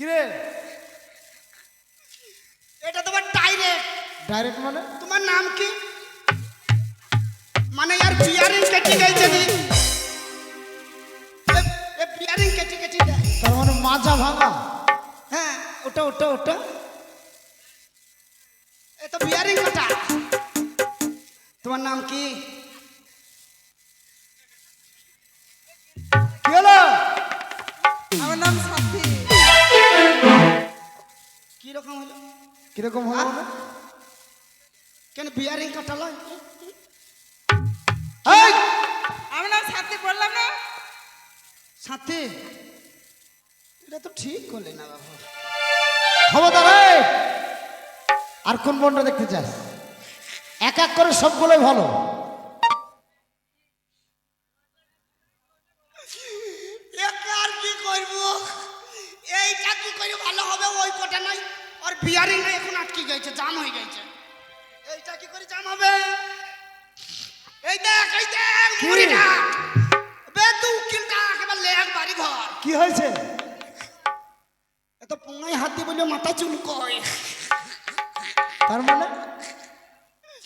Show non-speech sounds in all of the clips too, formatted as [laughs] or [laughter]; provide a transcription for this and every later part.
কিরে? এটা তোমার ডাইরেক্ট ডাইরেক্ট মানে? তোমার নাম কি? মানে यार বিয়ারিং কেটে গেছে নি এ- বিয়ারিং কেটে কেটে দেয়। তার মানে মাজা ভাঙা? হ্যাঁ। ওটা ওটা ওটা? এ তো বিয়ারিং কাটা তোমার নাম কি? কি রকম হলো? কীরকম হলো? কেন বিয়ারিং কাটালো? এই! আমার সাথী বললাম না। সাথে এটা তো ঠিক করলে না বাবু। খবরদার এই! আর কোন বনটা দেখতে চাস? এক এক করে সবগুলোই ভালো। একে আর কি করব? এইটা কি করে ভালো হবে? ওই কটা নাই। আর বিয়ারিং এখন আটকে গেছে জাম হয়ে গেছে। এইটা কি করে জাম হবে? এই দেখ এই দেখ মুড়িটা। বে তু উকিলটা একেবারে লেগ বাড়ি ঘর। কি হয়েছে? এত পোঙায় হাত বলে মাথা চুলকয় তার মানে?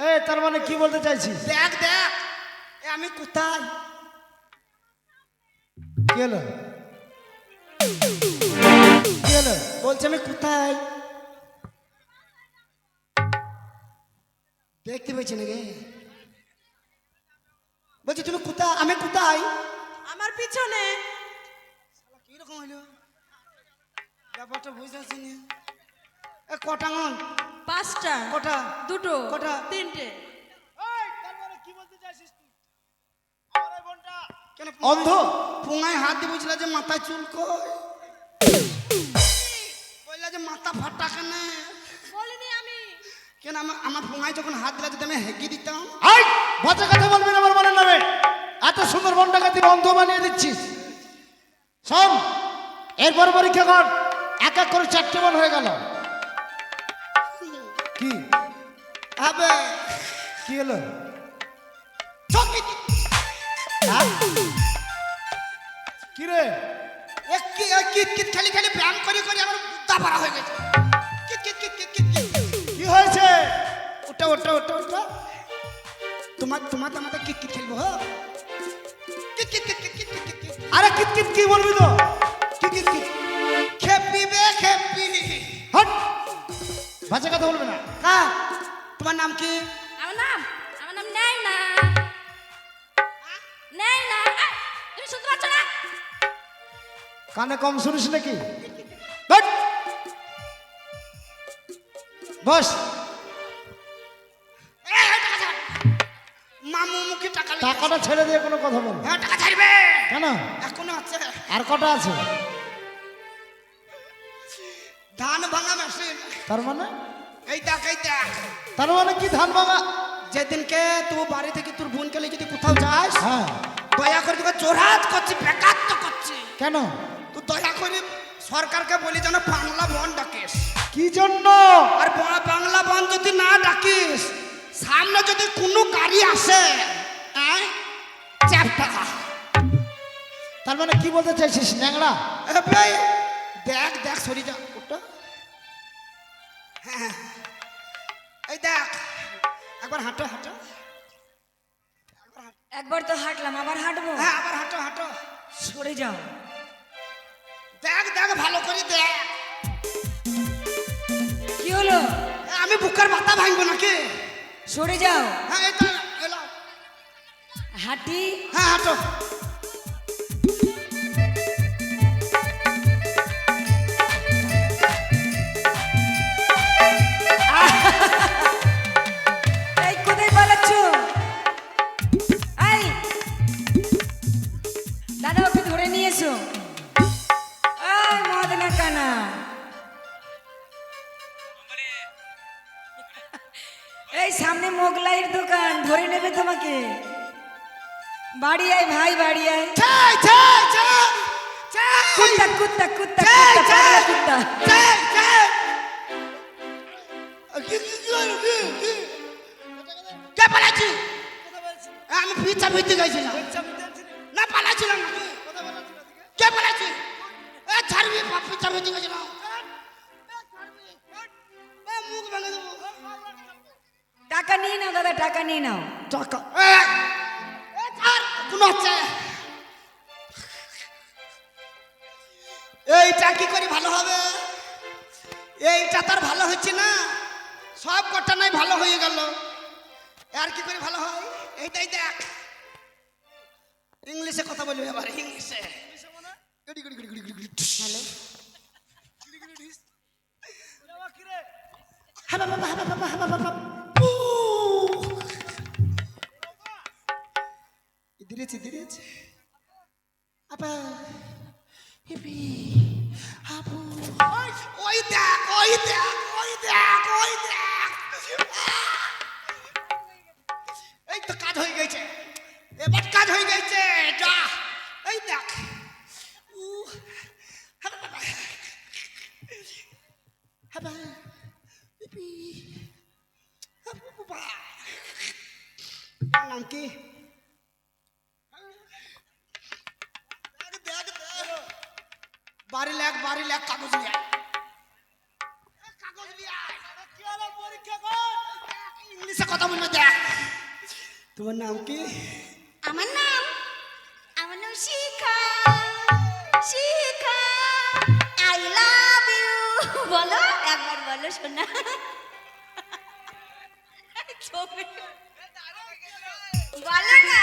এই তার মানে কি বলতে চাইছিস? দেখ দেখ এ আমি কোথায়? কি হলো? কি হলো? বলছে আমি কোথায়? দেখতে পেয়েছি নাকি? বলছি তুমি কোথায়? আমি কোথায়? আমার পিছনে। কীরকম হইল? ব্যাপারটা বুঝতে পারছি না। এ কটাঙ্গন পাঁচটা। কটা? দুটো। কটা? তিনটে। কেন অন্ধ? পুঙায় হাত দিয়ে বুঝলা যে মাথায় চুল কই? বললা যে মাথা ফাটা কেন? বলিনি কেন আমার পুঙায় যখন হাত দিলা যদি আমি হেগি দিতাম? আই বাচ্চা কথা বলবি না আমার মনের নামে এত সুন্দর বনটাকে তুই অন্ধ বানিয়ে দিচ্ছিস। শোন এরপর পরীক্ষা কর। এক এক করে চারটে বন হয়ে গেল। কি? আবে। কি হলো? হ্যাঁ? কি রে? এক কি এক কিত কিত খালি খালি ব্যায়াম করে করে আমার বুদ্ধা পারা হয়ে গেছে। কিত কিত কিত কিত কিত কিত কি হয়েছে ওটা ওটা ওটা ওটা তোমার তোমার তো আমাদের কিত কিত খেলব হ্যাঁ কিত কিত কিত কিত কিত কিত আরে কিত কিত কি বলবি তো কি কিত কিত খেপি বে খেপি হট বাচ্চা কথা বলবি না হ্যাঁ তোমার নাম কি আমার নাম আমার নাম নেই না নেই না তুমি শুনতে পাচ্ছ না? কানে কম শুনিস নাকি? বস। টাকাটা ছেড়ে দিয়ে কোনো কথা বল। হ্যাঁ টাকা ছাড়বে? কেন? এখনও আছে। আর কটা আছে? ধান ভাঙা মেশিন তার মানে? এই দেখ এই দেখ। তার মানে কি ধান ভাঙা? যেদিনকে তুই বাড়ি থেকে তোর বোনকে নিয়ে যদি কোথাও যাস হ্যাঁ। দয়া করে তোকে জোরহাত করছি বেকার তো করছি। কেন? তুই দয়া করে সরকারকে বলি যেন বাংলা বন ডাকিস। কি জন্য? আর বাংলা বন যদি না ডাকিস সামনে যদি কোনো গাড়ি আসে তার মানে কি বলতে চাইছিস ন্যাংড়া? ভাই। দেখ দেখ সরি যা ওটা হ্যাঁ এই দেখ। একবার হাঁটো হাঁটো। একবার তো হাঁটলাম আবার হাঁটবো? হ্যাঁ আবার হাঁটো হাঁটো। সরে যাও। দেখ দেখ ভালো করে দেখ। কি হলো? আমি বুকের মাথা ভাঙবো নাকি? সরে যাও। হ্যাঁ এটা এলো। হাঁটি। হ্যাঁ হাঁটো। মোগলাইয়ের দোকান ধরে নেবে তোমাকে। বাড়ি আয় ভাই বাড়ি আয় কুত্তা কুত্তা কুত্তা কুত্তা কুত্তা। কি পালাচ্ছি আমি পিছা ভিতে গেছিলাম। না পালাচ্ছিলাম কে পালাচ্ছি এ ছাড়বি পিছা ভিতে গেছিলাম। টাকা নিয়ে নাও দাদা টাকা নিয়ে নাও। টাকা। এ, এ, ছাড়, কোন হচ্ছে। এইটা কি করে ভালো হবে? এইটা তার ভালো হচ্ছে না। সব কটা নাই ভালো হয়ে গেল। আর কি করে ভালো হয়? এইটাই দেখ। ইংলিশে কথা বলবে এবার ইংলিশে। হ্যালো। হ্যাঁ বাবা হ্যাঁ বাবা হ্যাঁ বাবা। নাম কি? আমার নাম আমার নাম শিখা শিখা আই লাভ ইউ বলো, একবার বলো শোনা বলো না।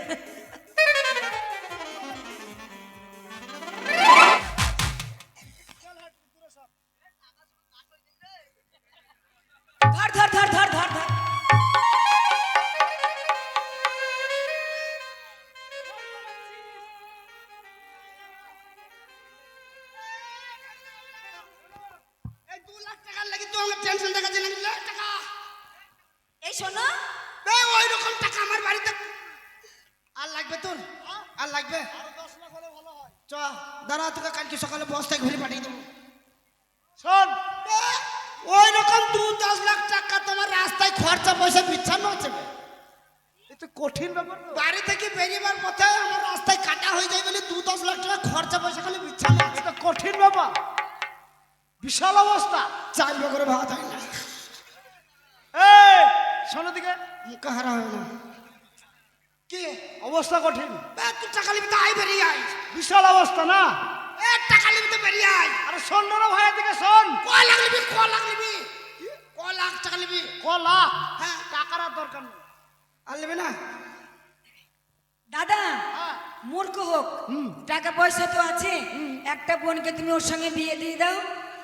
কঠিন ব্যাপার তো। বাড়ি থেকে বেরিয়েবার পথে আমার রাস্তায় কাটা হয়ে যায় বলে দু দশ লাখ টাকা খরচা পয়সা খালি বিচ্ছান্ন আছে এটা কঠিন ব্যাপার। বিশাল অবস্থা। চার করে ভাত হয় না। এই শোনো দিকে। মুখে হারা হয় না। কি? অবস্থা কঠিন। তুই টাকা নিবি তো আয় বেরিয়ে আয়। বিশাল অবস্থা না? এ টাকা নিবি তো বেরিয়ে আয়। আরে শোন না ভাইয়ের দিকে শোন। ক লাখ নিবি ক লাখ নিবি। ক লাখ টাকা নিবি। ক লাখ? হ্যাঁ। টাকার নেই আর নেবে না? দাদা হ্যাঁ। মূর্খ হোক টাকা পয়সা তো আছে। একটা বোনকে তুমি ওর সঙ্গে বিয়ে দিয়ে দাও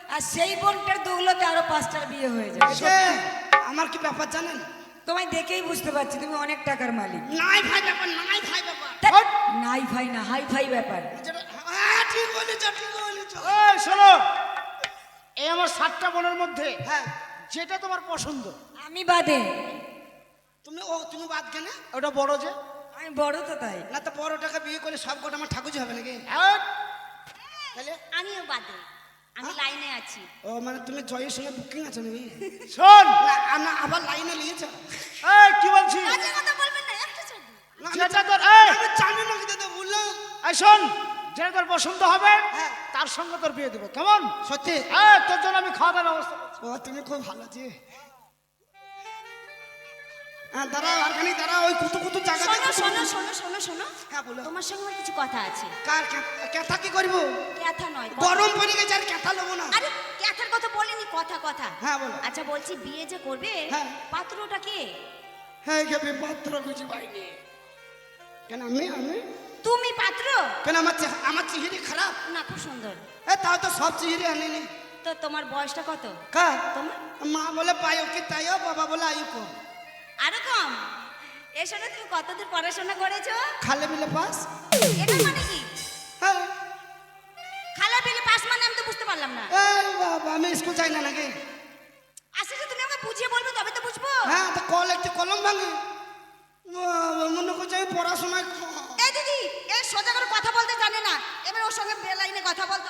আর সেই বোনটার দৌলতে আরও পাঁচটার বিয়ে হয়ে যাবে। এসে আমার কি ব্যাপার জানেন? তোমায় দেখেই বুঝতে পারছি তুমি অনেক টাকার মালিক। নাই ভাই ব্যাপার নাই ভাই ব্যাপার। নাই ভাই না হাই ফাই ব্যাপার। যেটা- হ্যাঁ ঠিক বলেছ ঠিক বলেছ। এই শোনো। এই আমার সাতটা বোনের মধ্যে হ্যাঁ। যেটা তোমার পছন্দ। আমি বাদে তুমি ওটা বড় যে। আমি বড় তো তাই। না তো বড় টাকা বিয়ে করে সব কটা আমার ঠাকুর হবে নাকি? এই, তাহলে? আমিও বাদে। আমি লাইনে আছি। ও মানে তুমি জয়ের সঙ্গে বুকিং আছে নাকি? [laughs] শোন! না আবার লাইনে নিয়েছ? এই কি বলছি বাজে কথা বলবেন না একটা আমি যেটা তোর এই! আমি জানি না কিন্তু তো বললাম। এই শোন যেটা তোর পছন্দ হবে হ্যাঁ। তার সঙ্গে তোর বিয়ে দেবো কেমন? সত্যি? হ্যাঁ তোর জন্য আমি খাওয়া দাওয়ার ব্যবস্থা করছি। ও তুমি খুব ভালো যে। হ্যাঁ দাঁড়াও আর খানি দাঁড়াও ওই কুতু শোনো শোনো শোনো শোনো শোনো। হ্যাঁ বলো। তোমার সঙ্গে আমার কিছু কথা আছে। কার ক্যাথা কি করব? কথা নয় গরম পড়ে গেছে আর ক্যাথা নেব না। আরে কথার কথা বলিনি কথা কথা। হ্যাঁ, বলো। আচ্ছা বলছি বিয়ে যে করবে হ্যাঁ। পাত্রটা কে? হ্যাঁ পাত্র খুঁজে পাইনি। কেন আমি আমি? তুমি পাত্র? কেন আমার আমার চিহিরি খারাপ? না খুব সুন্দর। এ তাও তো সব চিহিরি আনেনি। তো তোমার বয়সটা কত? কার? তোমার? মা বলে পায়ো কি তাইও বাবা বলে আয়ু কম আরও কম। এসো না তুমি কতদূর পড়াশোনা করেছ? খালে মিলে পাস। এটা মানে কি? হ্যাঁ। মানে আমি তো বুঝতে পারলাম না। এই বাবা আমি স্কুল যাই না নাকি? আসলে তুমি আমাকে বুঝিয়ে বলবে তবে তো বুঝব। হ্যাঁ তো কল একটি কলম ভাঙি। মনে করছে আমি পড়াশোনায় খ- এই দিদি এই সোজা করে কথা বলতে জানে না। এবার ওর সঙ্গে বেলাইনে কথা বলতে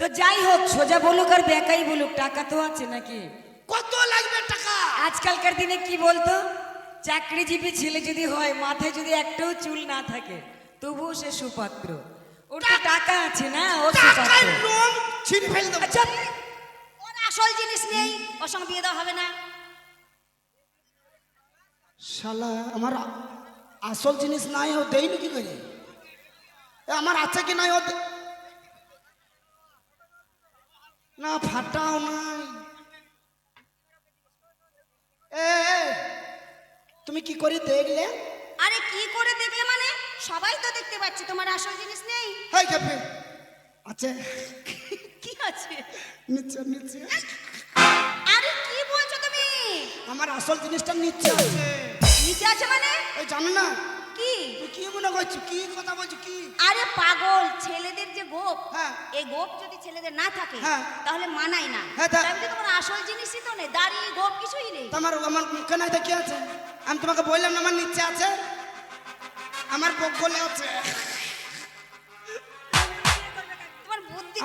তো যাই হোক সোজা বলুক আর বেকাই বলুক টাকা তো আছে নাকি? কত লাগবে টাকা? আজকালকার দিনে কি বলতো? চাকরিজীবী ছেলে যদি হয় মাথায় যদি একটাও চুল না থাকে তবুও সে সুপাত্র। ওর তো টাকা আছে না ও সুপাত্র। লোন ছিঁড়ে ফেল দেবো। আচ্ছা। ওর আসল জিনিস নেই ওর সঙ্গে বিয়ে দেওয়া হবে না। শালা আমার আসল জিনিস নাই ও দেয়নি কি করে? এ, আমার আছে কি নাই ও না ফাটাও নাই। এ, তুমি কি করে দেখলে? আরে কি করে দেখলে মানে? সবাই তো দেখতে পাচ্ছে তোমার আসল জিনিস নেই। হাই ক্যাফে আছে কি আছে? নিচে নিচে। আরে কি বলছো তুমি? আমার আসল জিনিসটা নিচে আছে। নিচে আছে মানে? এই জানো না? কি? তুই কি মনে করছ? কি কথা বলছো? কি? আরে পাগল ছেলেদের যে গোপ হ্যাঁ। এই গোপ যদি ছেলেদের না থাকে হ্যাঁ। তাহলে মানায় না। হ্যাঁ, তাহলে তোমার আসল জিনিসই তো নেই দাড়ি গোপ কিছুই নেই। তোমার আমার আমার মুখে নাই দেখি আছে? আমি তোমাকে বললাম না আমার নিচে আছে। আমার বগলে আছে। তোমার বুদ্ধি?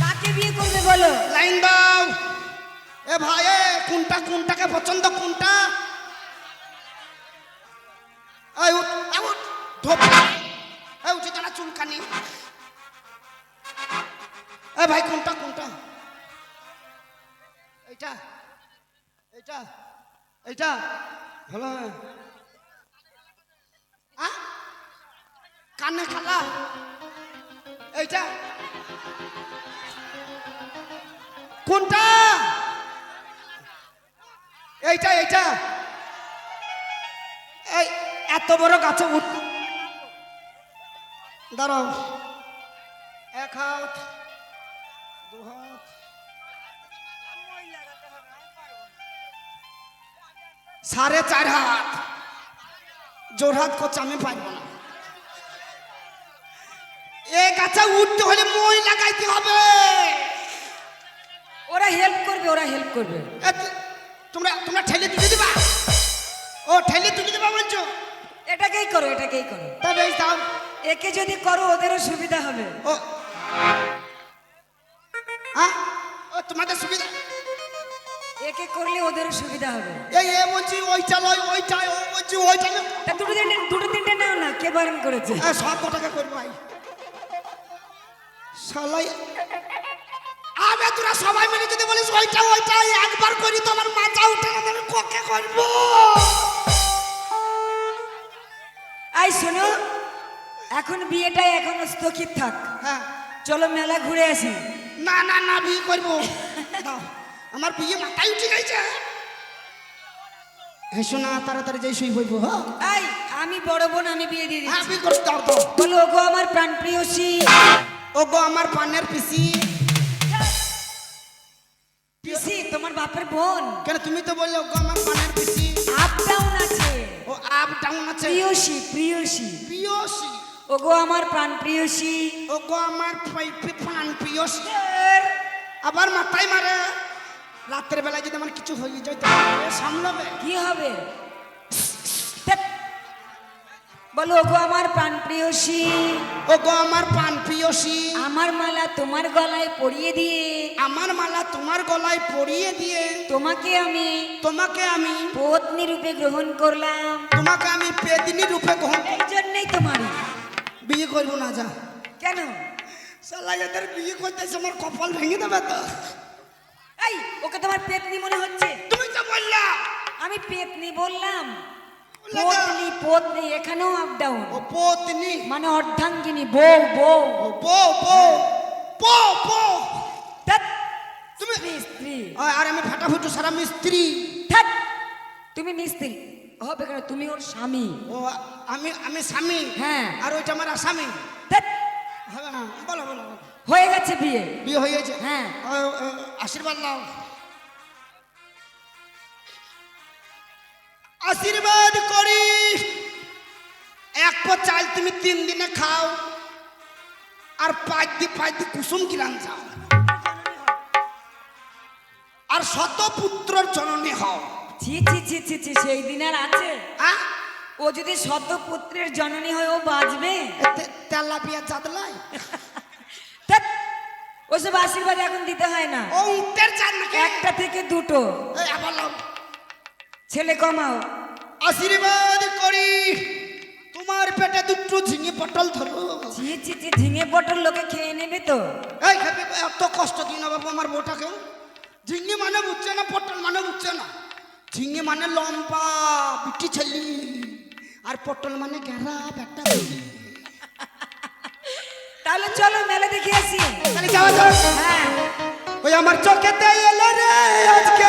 কাকে বিয়ে করবে বলো? লাইন দাও। এ ভাই এ কোনটা কোনটাকে পছন্দ কোনটা? এই উঠ এই উঠ ধোপ। এই উঠে দাঁড়া চুলকানি। এ ভাই কোনটা কোনটা? এইটা এইটা এইটা। আ? কানে খালা। এইটা। কোনটা? এইটা এইটা। এই, এত বড় গাছে উঠ। দাঁড়াও। এক হাত, দু হাত। সাড়ে চার হাত। জোর হাত করছে আমি পারব না। এই গাছে উঠতে হলে মই লাগাইতে হবে। ওরা হেল্প করবে ওরা হেল্প করবে। তোমরা তোমরা ঠেলে তুলে দিবা? ও ঠেলে তুলে দিবা বলছো? এটাকেই করো এটাকেই করো। তবে দাও। একে যদি করো ওদেরও সুবিধা হবে। ও। হ্যাঁ ও তোমাদের সুবিধা একে করলে ওদেরও সুবিধা হবে। এই এ বলছি ওই চালয় ওই চাই ও বলছি ওই তা দুটো তিনটে দুটো তিনটে নাও না কে বারণ করেছে? এ, সব কটাকে করব ভাই শালাই আবে তোরা সবাই মিলে যদি বলিস ওইটা ওইটা একবার করি তো আমার মাথা উঠে না আমি ককে করব? আই শোনো এখন বিয়েটা এখনও স্থগিত থাক। হ্যাঁ। চলো মেলা ঘুরে আসি। না না না বিয়ে করব। [laughs] আমার বিয়ে মাথায় উঠে গেছে। হেসো না তাড়াতাড়ি যাই শুই বইবো হ্যাঁ? আমি বড় বোন আমি বিয়ে দিয়ে হ্যাঁ দিচ্ছি। বিয়ে করতে দাও তো। বলো ওগো আমার প্রাণ প্রিয়সী। ও গো আমার পানের পিসি। পিসি তোমার বাপের বোন। কেন তুমি তো বললে আমার পানের পিসি? আপ ডাউন আছে। ও আপ ডাউন আছে। প্রিয়সী ওগো আমার প্রাণ প্রিয়সী। ও গো আমার প্রাণ আবার মাথায় মারে। রাত্রের বেলায় যদি আমার কিছু হয়ে যায় তাহলে সামলাবে। কি হবে। বলো ওগো আমার প্রাণ প্রিয়সী। ও গো আমার পান পিয়সি আমার মালা তোমার গলায় পরিয়ে দিয়ে। আমার মালা তোমার গলায় পরিয়ে দিয়ে তোমাকে আমি তোমাকে আমি পত্নী রূপে গ্রহণ করলাম। তোমাকে আমি পেদিনী রূপে গ্রহণ এই জন্যই তোমারই বিয়ে করব না যা। কেন? সালা বিয়ে করতেছে আমার কপাল ভেঙে দেবে তো। এই ওকে তোমার পেতনি মনে হচ্ছে? তুমি তো বললা। আমি পেতনি বললাম। পত্নী পত্নী এখানেও আপ ডাউন ও পত্নী। মানে অর্ধাঙ্গিনী বউ বউ। ও বো বো বো বো ধ্যাৎ। তুমি স্ত্রী স্ত্রী আর আমি ফাটাফুটু সারা মিস্ত্রি। ধ্যাৎ। তুমি মিস্ত্রি। হবে কেন তুমি ওর স্বামী। ও আমি আমি স্বামী? হ্যাঁ। আর ওইটা আমার আসামি? না বলো বলো বলো। হয়ে গেছে বিয়ে। বিয়ে হয়ে গেছে? হ্যাঁ। আশীর্বাদ নাও। আশীর্বাদ করি। এক পো চাল তুমি তিন দিনে খাও। আর পাঁচ দি পাঁচ দি কুসুম কিরান যাও আর শত পুত্রর জননী হও। ছি ছি ছি ছি ছি সেই দিন আর আছে। ও যদি শত পুত্রের জননী হয় ও বাঁচবে? তেলাপিয়া চাদলাই? ধ্যাৎ, ওসব আশীর্বাদ এখন দিতে হয় না। ও উত্তর চান নাকি? একটা থেকে দুটো। এই আবার। ছেলে কমাও। আশীর্বাদ করি। তোমার পেটে দুটো ঝিঙে পটল ধরো। ছি ছি ছি ঝিঙে পটল লোকে খেয়ে নেবে তো। এই খেপি এত কষ্ট দিন না বাবু আমার বউটাকে। ঝিঙে মানে বুঝছে না পটল মানে বুঝছে না। ঝিঙে মানে লম্বা বিটি ছেলি। আর পটল মানে গেরা বেটা। তাহলে চলো মেলা দেখে আসি। তাহলে যাওয়া যাক। হ্যাঁ। ওই আমার চোখেতে এলো রে আজকে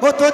ও তো